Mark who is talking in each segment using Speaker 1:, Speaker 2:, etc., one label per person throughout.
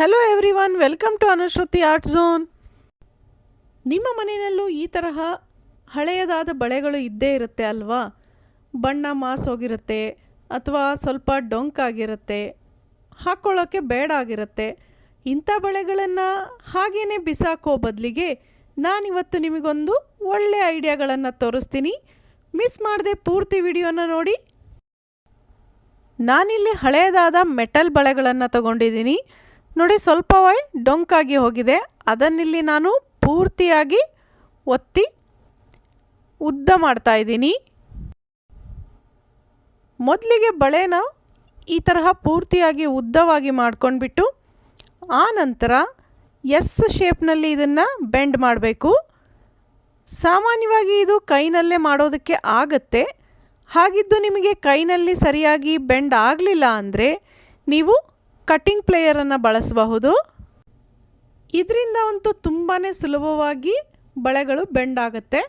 Speaker 1: Hello everyone welcome to Anushruti art zone ನಿಮ್ಮ ಮನೆಯಲ್ಲೂ ಈ ತರಹ ಹಳೆಯದಾದ ಬಳೆಗಳು ಇದ್ದೇ ಇರುತ್ತೆ ಅಲ್ವಾ? ಬಣ್ಣ ಮಾಸೋಗಿರುತ್ತೆ ಅಥವಾ ಸ್ವಲ್ಪ ಡೊಂಕಾಗಿರುತ್ತೆ ಹಾಕ್ಕೊಳ್ಳೋಕ್ಕೆ ಬೇಡ ಆಗಿರುತ್ತೆ. ಇಂಥ ಬಳೆಗಳನ್ನು ಹಾಗೇ ಬಿಸಾಕೋ ಬದಲಿಗೆ ನಾನಿವತ್ತು ನಿಮಗೊಂದು ಒಳ್ಳೆಯ ಐಡಿಯಾಗಳನ್ನು ತೋರಿಸ್ತೀನಿ. ಮಿಸ್ ಮಾಡದೆ ಪೂರ್ತಿ ವಿಡಿಯೋನ ನೋಡಿ. ನಾನಿಲ್ಲಿ ಹಳೆಯದಾದ ಮೆಟಲ್ ಬಳೆಗಳನ್ನು ತಗೊಂಡಿದ್ದೀನಿ. ನೋಡಿ ಸ್ವಲ್ಪವೇ ಡೊಂಕಾಗಿ ಹೋಗಿದೆ. ಅದನ್ನಿಲ್ಲಿ ನಾನು ಪೂರ್ತಿಯಾಗಿ ಒತ್ತಿ ಉದ್ದ ಮಾಡ್ತಾ ಇದ್ದೀನಿ. ಮೊದಲಿಗೆ ಬಳೆನ ಈ ತರಹ ಪೂರ್ತಿಯಾಗಿ ಉದ್ದವಾಗಿ ಮಾಡ್ಕೊಂಡ್ಬಿಟ್ಟು ಆ ನಂತರ ಎಸ್ ಶೇಪ್ನಲ್ಲಿ ಇದನ್ನು ಬೆಂಡ್ ಮಾಡಬೇಕು. ಸಾಮಾನ್ಯವಾಗಿ ಇದು ಕೈನಲ್ಲೇ ಮಾಡೋದಕ್ಕೆ ಆಗತ್ತೆ. ಹಾಗಿದ್ದು ನಿಮಗೆ ಕೈನಲ್ಲಿ ಸರಿಯಾಗಿ ಬೆಂಡ್ ಆಗಲಿಲ್ಲ ಅಂದರೆ ನೀವು ಕಟ್ಟಿಂಗ್ ಪ್ಲೇಯರನ್ನು ಬಳಸಬಹುದು. ಇದರಿಂದ ಅಂತೂ ತುಂಬಾ ಸುಲಭವಾಗಿ ಬಳೆಗಳು ಬೆಂಡ್ ಆಗುತ್ತೆ.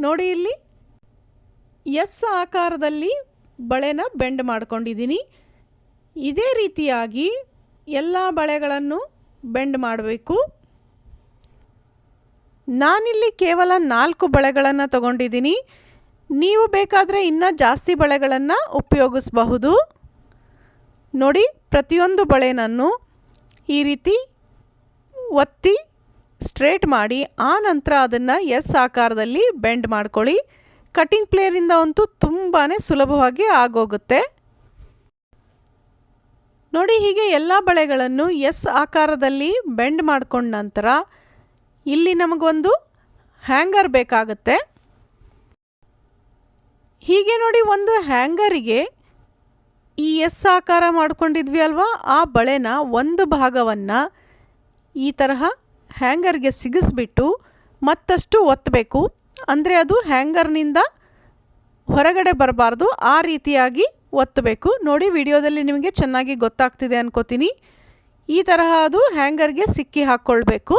Speaker 1: ನೋಡಿ ಇಲ್ಲಿ, ಎಸ್ ಆಕಾರದಲ್ಲಿ ಬಳೆನ ಬೆಂಡ್ ಮಾಡ್ಕೊಂಡಿದ್ದೀನಿ. ಇದೇ ರೀತಿಯಾಗಿ ಎಲ್ಲ ಬಳೆಗಳನ್ನು ಬೆಂಡ್ ಮಾಡಬೇಕು. ನಾನಿಲ್ಲಿ ಕೇವಲ ನಾಲ್ಕು ಬಳೆಗಳನ್ನು ತಗೊಂಡಿದ್ದೀನಿ. ನೀವು ಬೇಕಾದರೆ ಇನ್ನೂ ಜಾಸ್ತಿ ಬಳೆಗಳನ್ನು ಉಪಯೋಗಿಸಬಹುದು. ನೋಡಿ ಪ್ರತಿಯೊಂದು ಬಳೆನನ್ನು ಈ ರೀತಿ ಒತ್ತಿ ಸ್ಟ್ರೇಟ್ ಮಾಡಿ, ಆ ನಂತರ ಅದನ್ನು ಎಸ್ ಆಕಾರದಲ್ಲಿ ಬೆಂಡ್ ಮಾಡ್ಕೊಳ್ಳಿ. ಕಟ್ಟಿಂಗ್ ಪ್ಲೇಯರಿಂದ ಅಂತೂ ತುಂಬಾ ಸುಲಭವಾಗಿ ಆಗೋಗುತ್ತೆ. ನೋಡಿ, ಹೀಗೆ ಎಲ್ಲ ಬಳೆಗಳನ್ನು ಎಸ್ ಆಕಾರದಲ್ಲಿ ಬೆಂಡ್ ಮಾಡ್ಕೊಂಡ ನಂತರ ಇಲ್ಲಿ ನಮಗೊಂದು ಹ್ಯಾಂಗರ್ ಬೇಕಾಗುತ್ತೆ. ಹೀಗೆ ನೋಡಿ, ಒಂದು ಹ್ಯಾಂಗರಿಗೆ ಈ ಎಸ್ ಆಕಾರ ಮಾಡ್ಕೊಂಡಿದ್ವಿ ಅಲ್ವಾ? ಆ ಬಳೆನ ಒಂದು ಭಾಗವನ್ನು ಈ ತರಹ ಹ್ಯಾಂಗರ್ಗೆ ಸಿಗಿಸ್ಬಿಟ್ಟು ಮತ್ತಷ್ಟು ಒತ್ತಬೇಕು ಅಂದರೆ ಅದು ಹ್ಯಾಂಗರ್ನಿಂದ ಹೊರಗಡೆ ಬರಬಾರ್ದು, ಆ ರೀತಿಯಾಗಿ ಒತ್ತಬೇಕು ನೋಡಿ, ವಿಡಿಯೋದಲ್ಲಿ ನಿಮಗೆ ಚೆನ್ನಾಗಿ ಗೊತ್ತಾಗ್ತಿದೆ ಅನ್ಕೋತೀನಿ. ಈ ತರಹ ಅದು ಹ್ಯಾಂಗರ್ಗೆ ಸಿಕ್ಕಿ ಹಾಕ್ಕೊಳ್ಬೇಕು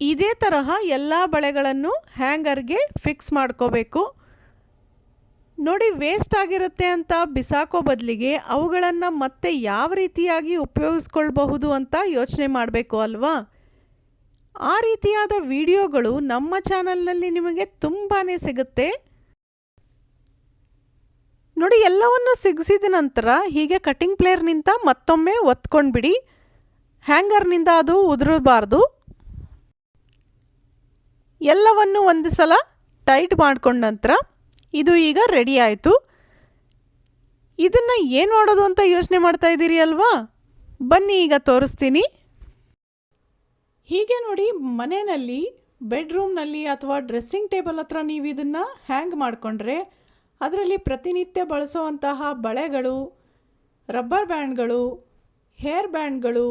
Speaker 1: ಇದೇ ತರಹ ಎಲ್ಲ ಬಳೆಗಳನ್ನು ಹ್ಯಾಂಗರ್ಗೆ ಫಿಕ್ಸ್ ಮಾಡ್ಕೋಬೇಕು. ನೋಡಿ ವೇಸ್ಟ್ ಆಗಿರುತ್ತೆ ಅಂತ ಬಿಸಾಕೋ ಬದಲಿಗೆ ಅವುಗಳನ್ನು ಮತ್ತೆ ಯಾವ ರೀತಿಯಾಗಿ ಉಪಯೋಗಿಸ್ಕೊಳ್ಬಹುದು ಅಂತ ಯೋಚನೆ ಮಾಡಬೇಕು ಅಲ್ವಾ? ಆ ರೀತಿಯಾದ ವಿಡಿಯೋಗಳು ನಮ್ಮ ಚಾನಲ್ನಲ್ಲಿ ನಿಮಗೆ ತುಂಬಾ ಸಿಗುತ್ತೆ. ನೋಡಿ, ಎಲ್ಲವನ್ನು ಸಿಗಿಸಿದ ನಂತರ ಹೀಗೆ ಕಟಿಂಗ್ ಪ್ಲೇಯರ್ನಿಂದ ಮತ್ತೊಮ್ಮೆ ಒತ್ಕೊಂಡ್ಬಿಡಿ. ಹ್ಯಾಂಗರ್ನಿಂದ ಅದು ಉದುರಬಾರ್ದು. ಎಲ್ಲವನ್ನು ಒಂದು ಸಲ ಟೈಟ್ ಮಾಡಿಕೊಂಡ ನಂತರ ಇದು ಈಗ ರೆಡಿ ಆಯಿತು. ಇದನ್ನು ಏನು ಮಾಡೋದು ಅಂತ ಯೋಚನೆ ಮಾಡ್ತಾ ಇದ್ದೀರಿ ಅಲ್ವಾ? ಬನ್ನಿ ಈಗ ತೋರಿಸ್ತೀನಿ. ಹೀಗೆ ನೋಡಿ ಮನೆಯಲ್ಲಿ ಬೆಡ್ರೂಮ್ನಲ್ಲಿ ಅಥವಾ ಡ್ರೆಸ್ಸಿಂಗ್ ಟೇಬಲ್ ಹತ್ರ ನೀವು ಇದನ್ನು ಹ್ಯಾಂಗ್ ಮಾಡಿಕೊಂಡ್ರೆ, ಅದರಲ್ಲಿ ಪ್ರತಿನಿತ್ಯ ಬಳಸುವಂತಹ ಬಳೆಗಳು ರಬ್ಬರ್ ಬ್ಯಾಂಡ್ಗಳು ಹೇರ್ ಬ್ಯಾಂಡ್ಗಳು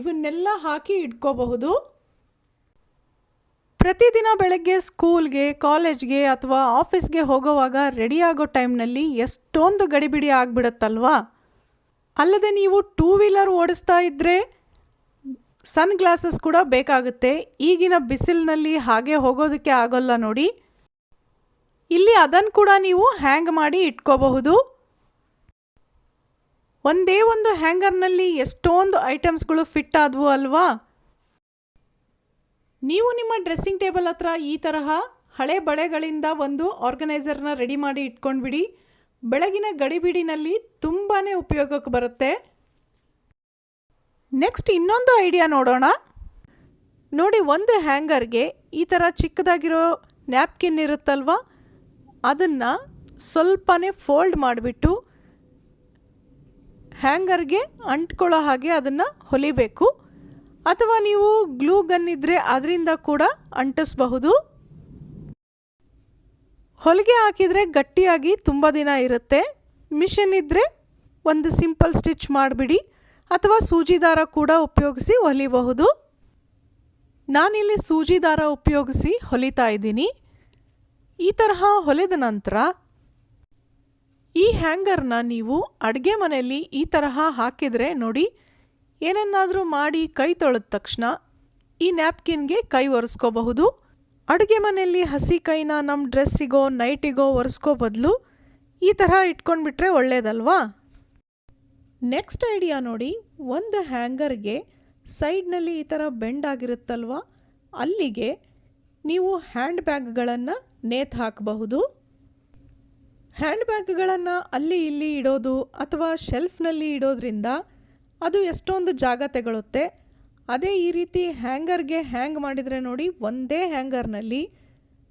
Speaker 1: ಇವನ್ನೆಲ್ಲ ಹಾಕಿ ಇಟ್ಕೋಬಹುದು. ಪ್ರತಿದಿನ ಬೆಳಗ್ಗೆ ಸ್ಕೂಲ್ಗೆ, ಕಾಲೇಜ್ಗೆ ಅಥವಾ ಆಫೀಸ್ಗೆ ಹೋಗೋವಾಗ ರೆಡಿ ಆಗೋ ಟೈಮ್ನಲ್ಲಿ ಎಷ್ಟೊಂದು ಗಡಿಬಿಡಿ ಆಗಿಬಿಡುತ್ತಲ್ವಾ? ಅಲ್ಲದೆ ನೀವು ಟೂ ವೀಲರ್ ಓಡಿಸ್ತಾ ಇದ್ದರೆ ಸನ್ ಗ್ಲಾಸಸ್ ಕೂಡ ಬೇಕಾಗುತ್ತೆ. ಈಗಿನ ಬಿಸಿಲಿನಲ್ಲಿ ಹಾಗೆ ಹೋಗೋದಕ್ಕೆ ಆಗೋಲ್ಲ ನೋಡಿ. ಇಲ್ಲಿ ಅದನ್ನು ಕೂಡ ನೀವು ಹ್ಯಾಂಗ್ ಮಾಡಿ ಇಟ್ಕೋಬಹುದು. ಒಂದೇ ಒಂದು ಹ್ಯಾಂಗರ್ನಲ್ಲಿ ಎಷ್ಟೊಂದು ಐಟಮ್ಸ್ಗಳು ಫಿಟ್ ಆದವು ಅಲ್ವಾ? ನೀವು ನಿಮ್ಮ ಡ್ರೆಸ್ಸಿಂಗ್ ಟೇಬಲ್ ಹತ್ರ ಈ ತರಹ ಹಳೆ ಬಳೆಗಳಿಂದ ಒಂದು ಆರ್ಗನೈಸರ್ನ ರೆಡಿ ಮಾಡಿ ಇಟ್ಕೊಂಡ್ಬಿಡಿ. ಬೆಳಗಿನ ಗಡಿಬಿಡಿನಲ್ಲಿ ತುಂಬಾ ಉಪಯೋಗಕ್ಕೆ ಬರುತ್ತೆ. ನೆಕ್ಸ್ಟ್ ಇನ್ನೊಂದು ಐಡಿಯಾ ನೋಡೋಣ. ನೋಡಿ ಒಂದು ಹ್ಯಾಂಗರ್ಗೆ ಈ ಥರ ಚಿಕ್ಕದಾಗಿರೋ ನ್ಯಾಪ್ಕಿನ್ ಇರುತ್ತಲ್ವ? ಅದನ್ನು ಸ್ವಲ್ಪನೇ ಫೋಲ್ಡ್ ಮಾಡಿಬಿಟ್ಟು ಹ್ಯಾಂಗರ್ಗೆ ಅಂಟ್ಕೊಳ್ಳೋ ಹಾಗೆ ಅದನ್ನು ಹೊಲಿಬೇಕು. ಅಥವಾ ನೀವು ಗ್ಲೂ ಗನ್ ಇದ್ದರೆ ಅದರಿಂದ ಕೂಡ ಅಂಟಿಸಬಹುದು. ಹೊಲಿಗೆ ಹಾಕಿದರೆ ಗಟ್ಟಿಯಾಗಿ ತುಂಬ ದಿನ ಇರುತ್ತೆ. ಮಿಷನ್ ಇದ್ದರೆ ಒಂದು ಸಿಂಪಲ್ ಸ್ಟಿಚ್ ಮಾಡಿಬಿಡಿ ಅಥವಾ ಸೂಜಿ ದಾರ ಕೂಡ ಉಪಯೋಗಿಸಿ ಹೊಲಿಬಹುದು. ನಾನಿಲ್ಲಿ ಸೂಜಿ ದಾರ ಉಪಯೋಗಿಸಿ ಹೊಲಿತಾ ಇದ್ದೀನಿ. ಈ ತರಹ ಹೊಲಿದ ನಂತರ ಈ ಹ್ಯಾಂಗರ್ನ ನೀವು ಅಡುಗೆ ಮನೆಯಲ್ಲಿ ಈ ತರಹ ಹಾಕಿದರೆ ನೋಡಿ ಏನನ್ನಾದರೂ ಮಾಡಿ ಕೈ ತೊಳೆದ ತಕ್ಷಣ ಈ ನ್ಯಾಪ್ಕಿನ್ಗೆ ಕೈ ಒರೆಸ್ಕೋಬಹುದು. ಅಡುಗೆ ಮನೆಯಲ್ಲಿ ಹಸಿ ಕೈನ ನಮ್ಮ ಡ್ರೆಸ್ಸಿಗೋ, ನೈಟಿಗೋ ಒರೆಸ್ಕೋ ಬದಲು ಈ ಥರ ಇಟ್ಕೊಂಡ್ಬಿಟ್ರೆ ಒಳ್ಳೇದಲ್ವಾ? ನೆಕ್ಸ್ಟ್ ಐಡಿಯಾ ನೋಡಿ, ಒಂದು ಹ್ಯಾಂಗರ್ಗೆ ಸೈಡ್ನಲ್ಲಿ ಈ ಥರ ಬೆಂಡ್ ಆಗಿರುತ್ತಲ್ವ? ಅಲ್ಲಿಗೆ ನೀವು ಹ್ಯಾಂಡ್ ಬ್ಯಾಗ್ಗಳನ್ನು ನೇತು ಹಾಕಬಹುದು. ಹ್ಯಾಂಡ್ ಬ್ಯಾಗ್ಗಳನ್ನು ಅಲ್ಲಿ ಇಲ್ಲಿ ಇಡೋದು ಅಥವಾ ಶೆಲ್ಫ್ನಲ್ಲಿ ಇಡೋದ್ರಿಂದ ಅದು ಎಷ್ಟೊಂದು ಜಾಗ ತಗೊಳುತ್ತೆ. ಅದೇ ಈ ರೀತಿ ಹ್ಯಾಂಗರ್ಗೆ ಹ್ಯಾಂಗ್ ಮಾಡಿದರೆ ನೋಡಿ ಒಂದೇ ಹ್ಯಾಂಗರ್ನಲ್ಲಿ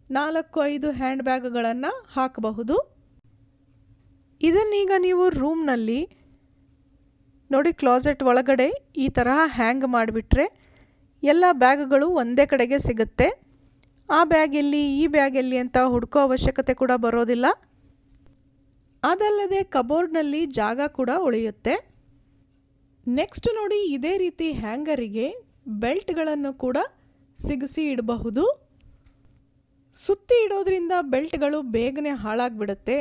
Speaker 1: ನಾಲ್ಕು ಐದು ಹ್ಯಾಂಡ್ ಬ್ಯಾಗ್ಗಳನ್ನು ಹಾಕಬಹುದು. ಇದನ್ನೀಗ ನೀವು ರೂಮ್ನಲ್ಲಿ ನೋಡಿ ಕ್ಲಾಸೆಟ್ ಒಳಗಡೆ ಈ ತರಹ ಹ್ಯಾಂಗ್ ಮಾಡಿಬಿಟ್ರೆ ಎಲ್ಲ ಬ್ಯಾಗ್ಗಳು ಒಂದೇ ಕಡೆಗೆ ಸಿಗುತ್ತೆ. ಆ ಬ್ಯಾಗ್ ಎಲ್ಲಿ ಈ ಬ್ಯಾಗ್ ಎಲ್ಲಿ ಅಂತ ಹುಡ್ಕೋ ಅವಶ್ಯಕತೆ ಕೂಡ ಬರೋದಿಲ್ಲ. ಅದಲ್ಲದೆ ಕಬೋರ್ಡ್ನಲ್ಲಿ ಜಾಗ ಕೂಡ ಉಳಿಯುತ್ತೆ. ನೆಕ್ಸ್ಟ್ ನೋಡಿ ಇದೇ ರೀತಿ ಹ್ಯಾಂಗರಿಗೆ ಬೆಲ್ಟ್ಗಳನ್ನು ಕೂಡ ಸಿಗಿಸಿ ಇಡಬಹುದು. ಸುತ್ತಿ ಇಡೋದ್ರಿಂದ ಬೆಲ್ಟ್ಗಳು ಬೇಗನೆ ಹಾಳಾಗ್ಬಿಡುತ್ತೆ.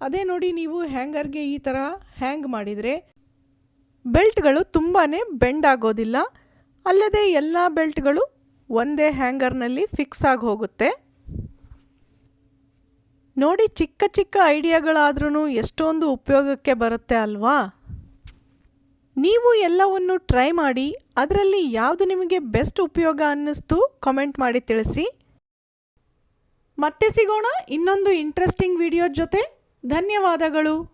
Speaker 1: ಅದೇ ನೋಡಿ ನೀವು ಹ್ಯಾಂಗರ್ಗೆ ಈ ಥರ ಹ್ಯಾಂಗ್ ಮಾಡಿದರೆ ಬೆಲ್ಟ್ಗಳು ತುಂಬಾ ಬೆಂಡ್ ಆಗೋದಿಲ್ಲ. ಅಲ್ಲದೆ ಎಲ್ಲ ಬೆಲ್ಟ್ಗಳು ಒಂದೇ ಹ್ಯಾಂಗರ್ನಲ್ಲಿ ಫಿಕ್ಸ್ ಆಗಿ ಹೋಗುತ್ತೆ. ನೋಡಿ ಚಿಕ್ಕ ಚಿಕ್ಕ ಐಡಿಯಾಗಳಾದ್ರೂ ಎಷ್ಟೊಂದು ಉಪಯೋಗಕ್ಕೆ ಬರುತ್ತೆ ಅಲ್ವಾ? ನೀವು ಎಲ್ಲವನ್ನು ಟ್ರೈ ಮಾಡಿ ಅದರಲ್ಲಿ ಯಾವುದು ನಿಮಗೆ ಬೆಸ್ಟ್ ಉಪಯೋಗ ಅನ್ನಿಸ್ತು ಕಾಮೆಂಟ್ ಮಾಡಿ ತಿಳಿಸಿ. ಮತ್ತೆ ಸಿಗೋಣ ಇನ್ನೊಂದು ಇಂಟ್ರೆಸ್ಟಿಂಗ್ ವಿಡಿಯೋ ಜೊತೆ. ಧನ್ಯವಾದಗಳು.